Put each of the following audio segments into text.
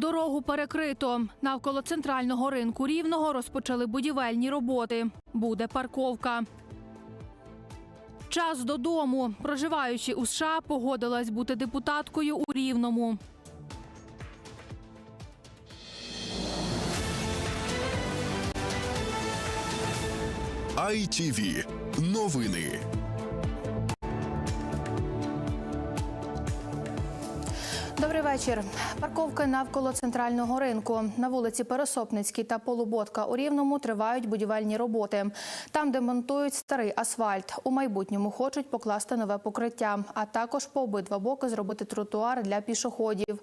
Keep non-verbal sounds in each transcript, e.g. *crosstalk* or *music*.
Дорогу перекрито. Навколо центрального ринку рівного розпочали будівельні роботи. Буде парковка. Час додому. Проживаючи у США, погодилась бути депутаткою у Рівному. ITV. Новини. Добрий вечір. Парковки навколо центрального ринку. На вулиці Пересопницькій та Полуботка у Рівному тривають будівельні роботи. Там, де монтують старий асфальт. У майбутньому хочуть покласти нове покриття, а також по обидва боки зробити тротуар для пішоходів.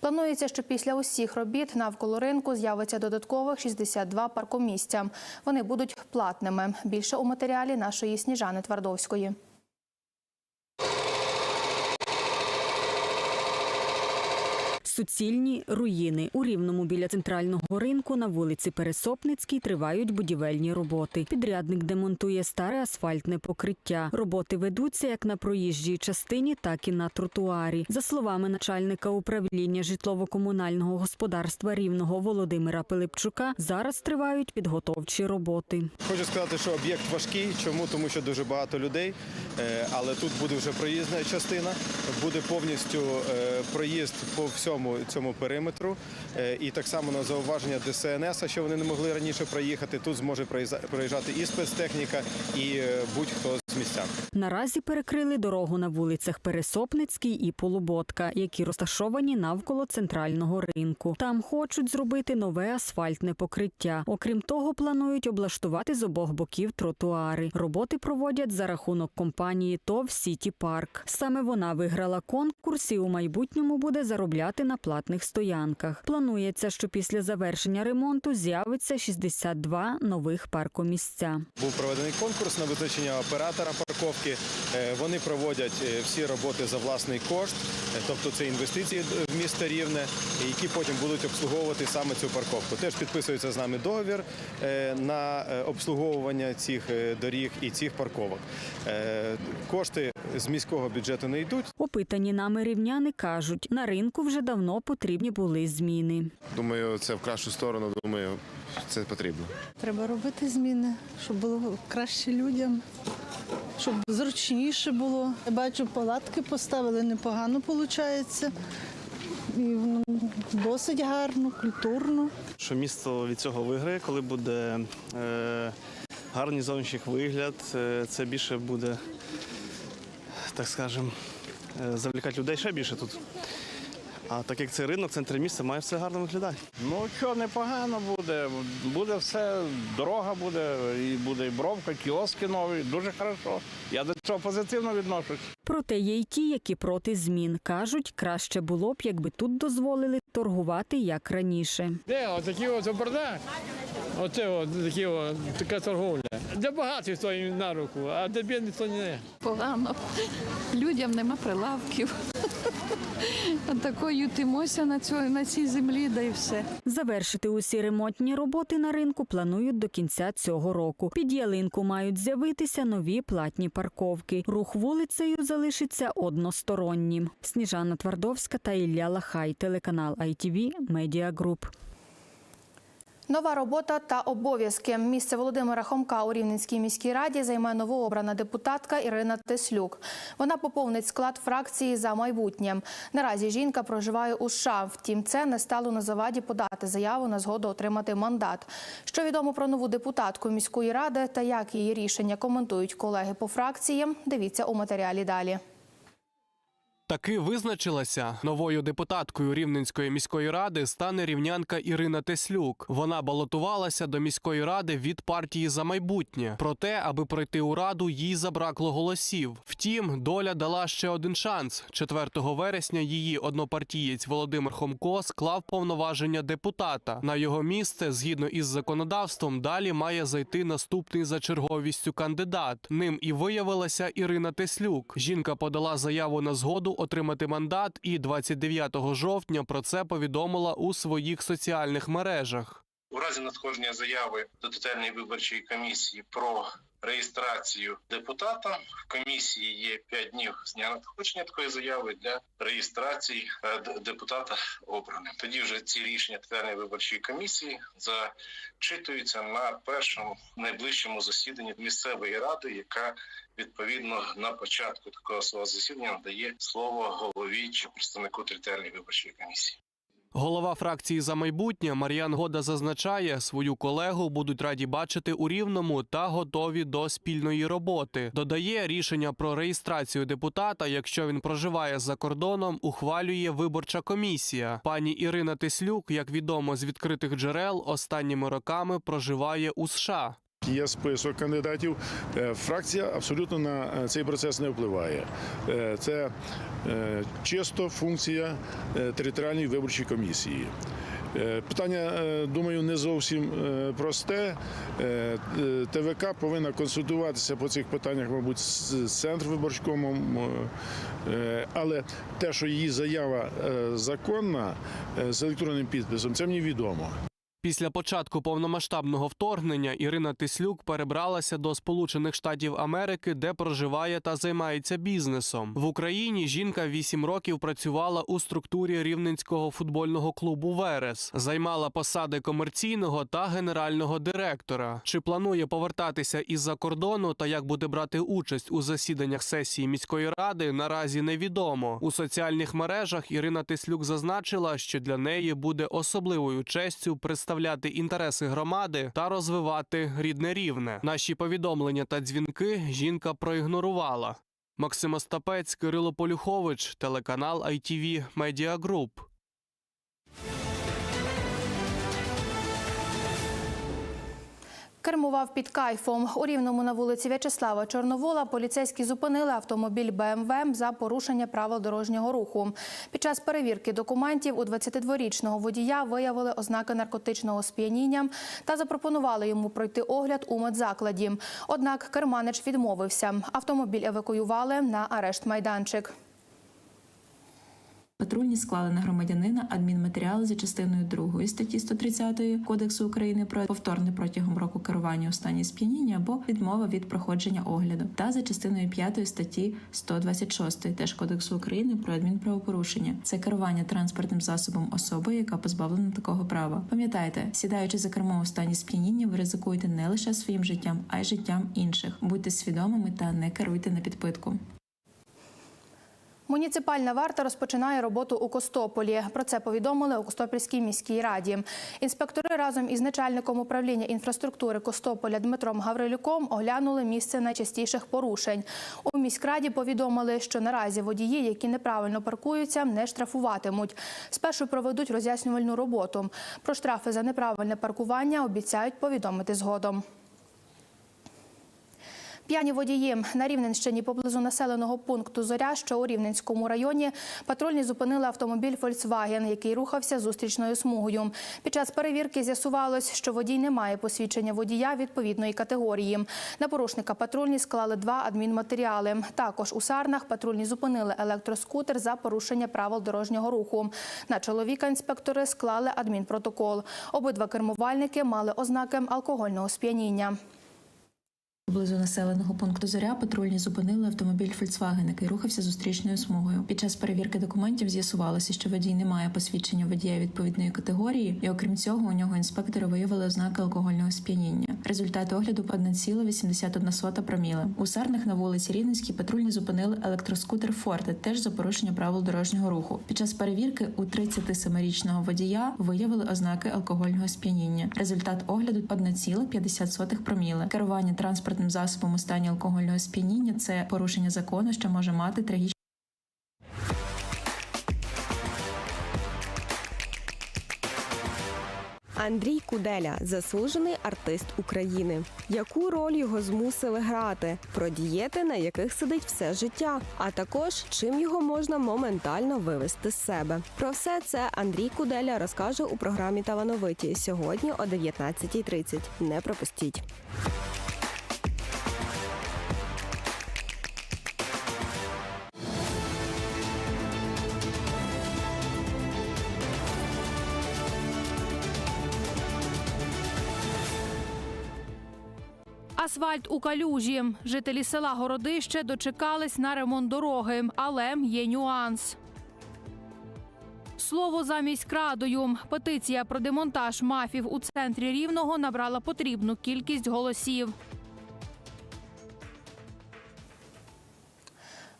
Планується, що після усіх робіт навколо ринку з'явиться додаткових 62 паркомісця. Вони будуть платними. Більше у матеріалі нашої Сніжани Твардовської. Суцільні руїни у рівному біля центрального ринку на вулиці Пересопницькій тривають будівельні роботи. Підрядник демонтує старе асфальтне покриття. Роботи ведуться як на проїжджій частині, так і на тротуарі. За словами начальника управління житлово-комунального господарства рівного Володимира Пилипчука, зараз тривають підготовчі роботи. Хочу сказати, що об'єкт важкий. Чому? Тому що дуже багато людей, Е, але тут буде вже проїзна частина, буде повністю е, проїзд по всьому цьому периметру. Е, І так само на зауваження ДСНС, що вони не могли раніше проїхати. Тут зможе проїжджати і спецтехніка, і е, будь-хто з містян. Наразі перекрили дорогу на вулицях Пересопницький і Полуботка, які розташовані навколо центрального ринку. Там хочуть зробити нове асфальтне покриття. Окрім того, планують облаштувати з обох боків тротуари. Роботи проводять за рахунок компанії ТОВ Сіті Парк. Саме вона виграла конкурс і у майбутньому буде заробляти на платних стоянках. Планується, що після завершення ремонту з'явиться 62 нових паркомісця. Був проведений конкурс на визначення оператора парковки. Е, Вони проводять е, всі роботи за власний кошт, е, тобто це інвестиції в місто Рівне, які потім будуть обслуговувати саме цю парковку. Теж підписується з нами договір на обслуговування цих доріг і цих парковок. Кошти з міського бюджету не йдуть. Опитані нами рівняни кажуть, на ринку вже давно потрібні були зміни. Думаю, це в кращу сторону. Думаю, це потрібно. Треба робити зміни, щоб було краще людям, щоб зручніше було. Я бачу, палатки поставили непогано, виходить. І досить гарно, культурно. що місто від цього виграє, коли буде е, гарний зовнішній вигляд. Е, це більше буде, так скажемо, е, завлікати людей ще більше тут. А так як це ринок, центр міста має все гарно виглядати. Ну що, непогано буде. Буде все, дорога буде, і буде і бровка, кіоски нові, дуже хорошо. Я до цього позитивно відношусь. Проте є й ті, які проти змін. Кажуть, краще було б, якби тут дозволили торгувати як раніше. Де отакі от бардак? Оце от такі от, така торговля. Для багатих то їм на руку, а для бідних то не. погано. Людям нема прилавків. *laughs* Отако ютимося на, цьо, на цій землі, да і все. Завершити усі ремонтні роботи на ринку планують до кінця цього року. Під ялинку мають з'явитися нові платні парковки. Рух вулицею залишиться одностороннім. Сніжана Твардовська та Ілля Лахай, телеканал ITV Media Group. Нова робота та обов'язки. Місце Володимира Хомка у Рівненській міській раді займе новообрана депутатка Ірина Теслюк. Вона поповнить склад фракції за майбутнє. Наразі жінка проживає у США. Втім, це не стало на заваді подати заяву на згоду отримати мандат. Що відомо про нову депутатку міської ради та як її рішення коментують колеги по фракціям. Дивіться у матеріалі далі. Таки визначилася новою депутаткою Рівненської міської ради стане рівнянка Ірина Теслюк. Вона балотувалася до міської ради від партії за майбутнє. Проте, аби пройти у раду, їй забракло голосів. Втім, доля дала ще один шанс. 4 вересня її однопартієць Володимир Хомко склав повноваження депутата. На його місце, згідно із законодавством, далі має зайти наступний за черговістю кандидат. Ним і виявилася Ірина Теслюк. Жінка подала заяву на згоду отримати мандат і 29 жовтня про це повідомила у своїх соціальних мережах. У разі надходження заяви до детальної виборчої комісії про реєстрацію депутата. В комісії є 5 днів з дня надходження такої заяви для реєстрації е, депутата обраним. Тоді вже ці рішення Центральної виборчої комісії зачитуються на першому найближчому засіданні місцевої ради, яка відповідно на початку такого свого засідання надає слово голові чи представнику територіальної виборчої комісії. Голова фракції за майбутнє Мар'ян Года зазначає, свою колегу будуть раді бачити у рівному та готові до спільної роботи. Додає, рішення про реєстрацію депутата, якщо він проживає за кордоном, ухвалює виборча комісія. Пані Ірина Теслюк, як відомо з відкритих джерел, останніми роками проживає у США. Є список кандидатів. Е, Фракція абсолютно на е, цей процес не впливає. Е, Це чисто функція територіальної виборчої комісії. Питання, думаю, не зовсім просте. ТВК повинна консультуватися по цих питаннях, мабуть, з центрвиборчкомом. Е, Але те, що її заява законна з електронним підписом, це мені відомо. Після початку повномасштабного вторгнення Ірина Тислюк перебралася до Сполучених Штатів Америки, де проживає та займається бізнесом. В Україні жінка 8 років працювала у структурі рівненського футбольного клубу Верес, займала посади комерційного та генерального директора. Чи планує повертатися із-за кордону та як буде брати участь у засіданнях сесії міської ради, наразі невідомо. У соціальних мережах Ірина Тислюк зазначила, що для неї буде особливою честю представляти інтереси громади та розвивати рідне рівне. Наші повідомлення та дзвінки жінка проігнорувала. Максим Остапець, Кирило Полюхович, телеканал ITV Media Group. Кермував під кайфом. У Рівному на вулиці В'ячеслава Чорновола поліцейські зупинили автомобіль БМВ за порушення правил дорожнього руху. Під час перевірки документів у 22-річного водія виявили ознаки наркотичного сп'яніння та запропонували йому пройти огляд у медзакладі. Однак керманич відмовився. Автомобіль евакуювали на арешт майданчик. Патрульні склали на громадянина адмінматеріали за частиною 2 статті 130 Кодексу України про повторне протягом року керування у стані сп'яніння або відмова від проходження огляду, та за частиною 5 статті 126 теж Кодексу України про адмінправопорушення. Це керування транспортним засобом особи, яка позбавлена такого права. Пам'ятайте, сідаючи за кермо у стані сп'яніння, ви ризикуєте не лише своїм життям, а й життям інших. Будьте свідомими та не керуйте на підпитку. Муніципальна варта розпочинає роботу у Костополі. Про це повідомили у Костопільській міській раді. Інспектори разом із начальником управління інфраструктури Костополя Дмитром Гаврилюком оглянули місце найчастіших порушень. У міськраді повідомили, що наразі водії, які неправильно паркуються, не штрафуватимуть. Спершу проведуть роз'яснювальну роботу. Про штрафи за неправильне паркування обіцяють повідомити згодом. П'яні водії на Рівненщині поблизу населеного пункту Зоря, що у Рівненському районі, патрульні зупинили автомобіль Volkswagen, який рухався зустрічною смугою. Під час перевірки з'ясувалось, що водій не має посвідчення водія відповідної категорії. На порушника патрульні склали два адмінматеріали. Також у Сарнах патрульні зупинили електроскутер за порушення правил дорожнього руху. На чоловіка інспектори склали адмінпротокол. Обидва кермувальники мали ознаки алкогольного сп'яніння. Поблизу населеного пункту Зоря патрульні зупинили автомобіль Volkswagen, який рухався зустрічною смугою. Під час перевірки документів з'ясувалося, що водій не має посвідчення водія відповідної категорії, і окрім цього, у нього інспектори виявили ознаки алкогольного сп'яніння. Результат огляду 1,81 проміли. У Сарнах на вулиці Рівненській патрульні зупинили електроскутер Форте, теж за порушення правил дорожнього руху. Під час перевірки у 37-річного водія виявили ознаки алкогольного сп'яніння. Результат огляду 1,50 проміли. Керування транспортним засобом у стані алкогольного сп'яніння це порушення закону, що може мати трагічні Андрій Куделя заслужений артист України. Яку роль його змусили грати? Про дієти, на яких сидить все життя, а також чим його можна моментально вивести з себе. Про все це Андрій Куделя розкаже у програмі Талановиті сьогодні о 19.30. Не пропустіть. Асфальт у калюжі. Жителі села Городище дочекались на ремонт дороги, але є нюанс. Слово замість крадою. Петиція про демонтаж мафів у центрі Рівного набрала потрібну кількість голосів.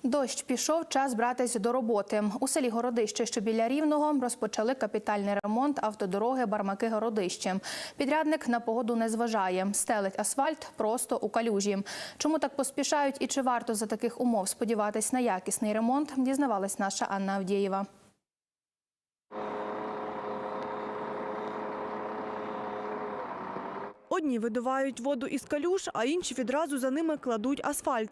Дощ пішов, час братись до роботи. У селі Городище, що біля Рівного, розпочали капітальний ремонт автодороги Бармаки-Городище. Підрядник на погоду не зважає. Стелить асфальт просто у калюжі. Чому так поспішають і чи варто за таких умов сподіватись на якісний ремонт, дізнавалась наша Анна Авдієва. Одні видувають воду із калюш, а інші відразу за ними кладуть асфальт.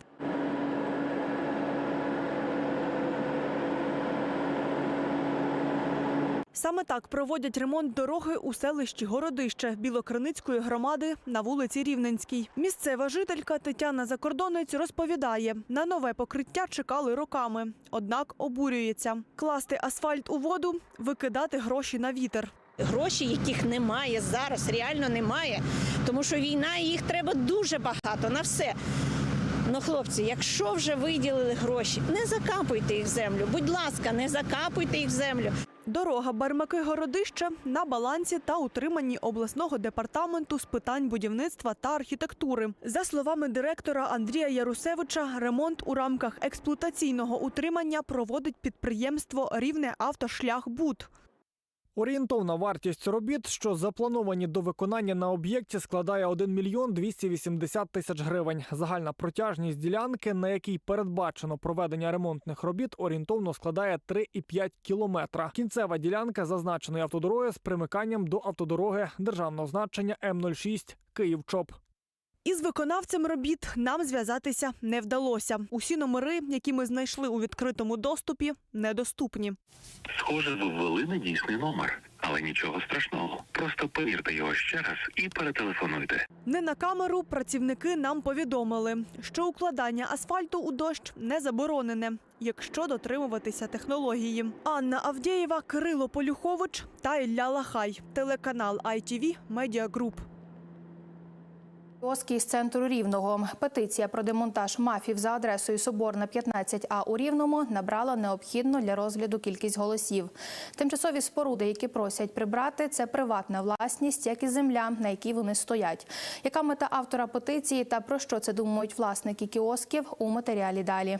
Саме так проводять ремонт дороги у селищі Городище Білокриницької громади на вулиці Рівненській. Місцева жителька Тетяна Закордонець розповідає, на нове покриття чекали роками, однак обурюється. Класти асфальт у воду, викидати гроші на вітер. Гроші, яких немає зараз, реально немає, тому що війна їх треба дуже багато на все. Ну, хлопці, якщо вже виділили гроші, не закапуйте їх в землю. Будь ласка, не закапуйте їх в землю. Дорога Бармаки-Городище на балансі та утриманні обласного департаменту з питань будівництва та архітектури. За словами директора Андрія Ярусевича, ремонт у рамках експлуатаційного утримання проводить підприємство Рівне автошлях Буд. Орієнтовна вартість робіт, що заплановані до виконання на об'єкті, складає 1 мільйон 280 тисяч гривень. Загальна протяжність ділянки, на якій передбачено проведення ремонтних робіт, орієнтовно складає 3,5 кілометра. Кінцева ділянка зазначеної автодороги з примиканням до автодороги державного значення М06 Київ-Чоп. Із виконавцем робіт нам зв'язатися не вдалося. Усі номери, які ми знайшли у відкритому доступі, недоступні. Схоже, ви ввели недійсний номер, але нічого страшного. Просто перевірте його ще раз і перетелефонуйте. Не на камеру працівники нам повідомили, що укладання асфальту у дощ не заборонене, якщо дотримуватися технології. Анна Авдєєва, Кирило Полюхович та Ілля Лахай. Телеканал ITV Media Group. Кіоски з центру Рівного. Петиція про демонтаж мафів за адресою Соборна 15А у Рівному набрала необхідну для розгляду кількість голосів. Тимчасові споруди, які просять прибрати, це приватна власність, як і земля, на якій вони стоять. Яка мета автора петиції та про що це думають власники кіосків у матеріалі далі.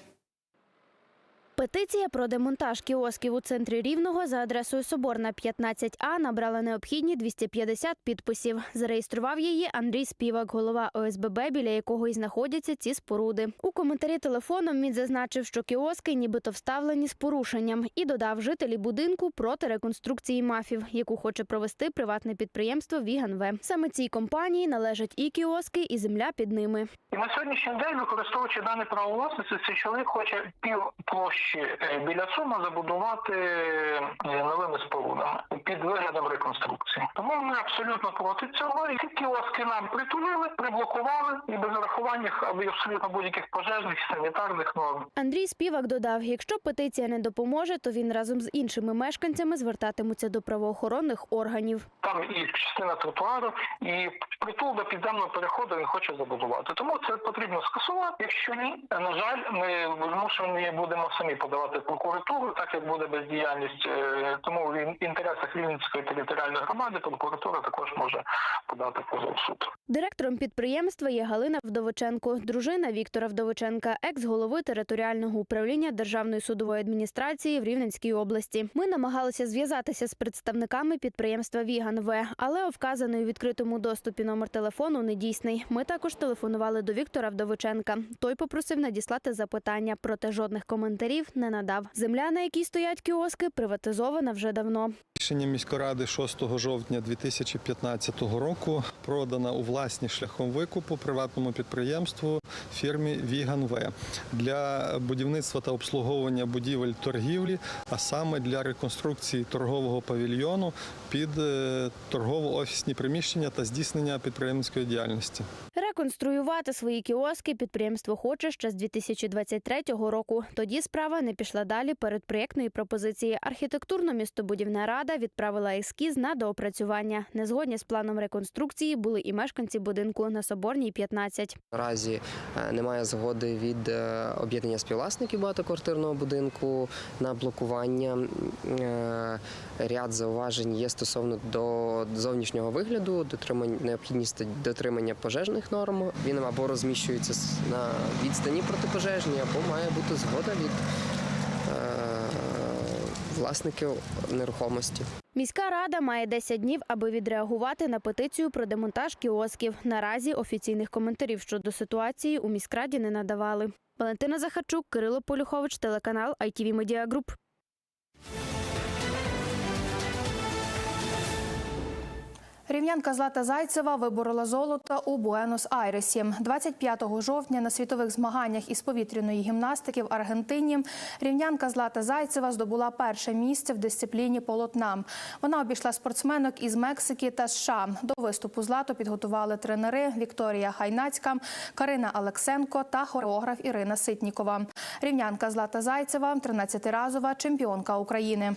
Петиція про демонтаж кіосків у центрі Рівного за адресою Соборна 15А набрала необхідні 250 підписів. Зареєстрував її Андрій Співак, голова ОСББ, біля якого і знаходяться ці споруди. У коментарі телефоном він зазначив, що кіоски нібито вставлені з порушенням, і додав жителі будинку проти реконструкції мафів, яку хоче провести приватне підприємство Віган В. Саме цій компанії належать і кіоски, і земля під ними. І на сьогоднішній день, використовуючи дане право власності, цей чоловік хоче пів площі е, біля Сума забудувати е, новими спорудами під виглядом реконструкції. Тому ми абсолютно проти цього. І ці кіоски нам притулили, приблокували і без врахування абсолютно будь-яких пожежних і санітарних норм. Андрій Співак додав, якщо петиція не допоможе, то він разом з іншими мешканцями звертатимуться до правоохоронних органів. Там і частина тротуару, і притул до підземного переходу він хоче забудувати. Тому це потрібно скасувати. Якщо ні, на жаль, ми змушені будемо самі подавати в прокуратуру, так як буде бездіяльність. Е, Тому в інтересах Рівненської територіальної громади прокуратура також може подати позов суд. Директором підприємства є Галина Вдовиченко, дружина Віктора Вдовиченка, екс-голови територіального управління Державної судової адміністрації в Рівненській області. Ми намагалися зв'язатися з представниками підприємства Віган В, але вказаний у відкритому доступі номер телефону недійсний. Ми також телефонували до Віктора Вдовиченка. Той попросив надіслати запитання, проте жодних коментарів не надав. Земля, на якій стоять кіоски, приватизована вже давно. Рішення міськоради 6 жовтня 2015 року продана у власність шляхом викупу приватному підприємству фірмі Віган В для будівництва та обслуговування будівель торгівлі, а саме для реконструкції торгового павільйону під е, торгово-офісні приміщення та здійснення підприємницької діяльності. Реконструювати свої кіоски підприємство хоче ще з 2023 року. Тоді справа не пішла далі перед проєктної пропозиції. Архітектурно-містобудівна рада відправила ескіз на доопрацювання. Незгодні з планом реконструкції були і мешканці будинку на Соборній 15. Наразі е, немає згоди від е, об'єднання співвласників багатоквартирного будинку на блокування. Е, Ряд зауважень є стосовно до зовнішнього вигляду, дотримання необхідність дотримання пожежних норм. Він або розміщується на відстані протипожежній, або має бути згода від власників нерухомості. Міська рада має 10 днів, аби відреагувати на петицію про демонтаж кіосків. Наразі офіційних коментарів щодо ситуації у міськраді не надавали. Валентина Захарчук, Кирило Полюхович, телеканал ITV Media Group. Рівнянка Злата Зайцева виборола золото у Буенос-Айресі. 25 жовтня на світових змаганнях із повітряної гімнастики в Аргентині рівнянка Злата Зайцева здобула перше місце в дисципліні полотна. Вона обійшла спортсменок із Мексики та США. До виступу злато підготували тренери Вікторія Хайнацька, Карина Алексенко та хореограф Ірина Ситнікова. Рівнянка Злата Зайцева 13-разова чемпіонка України.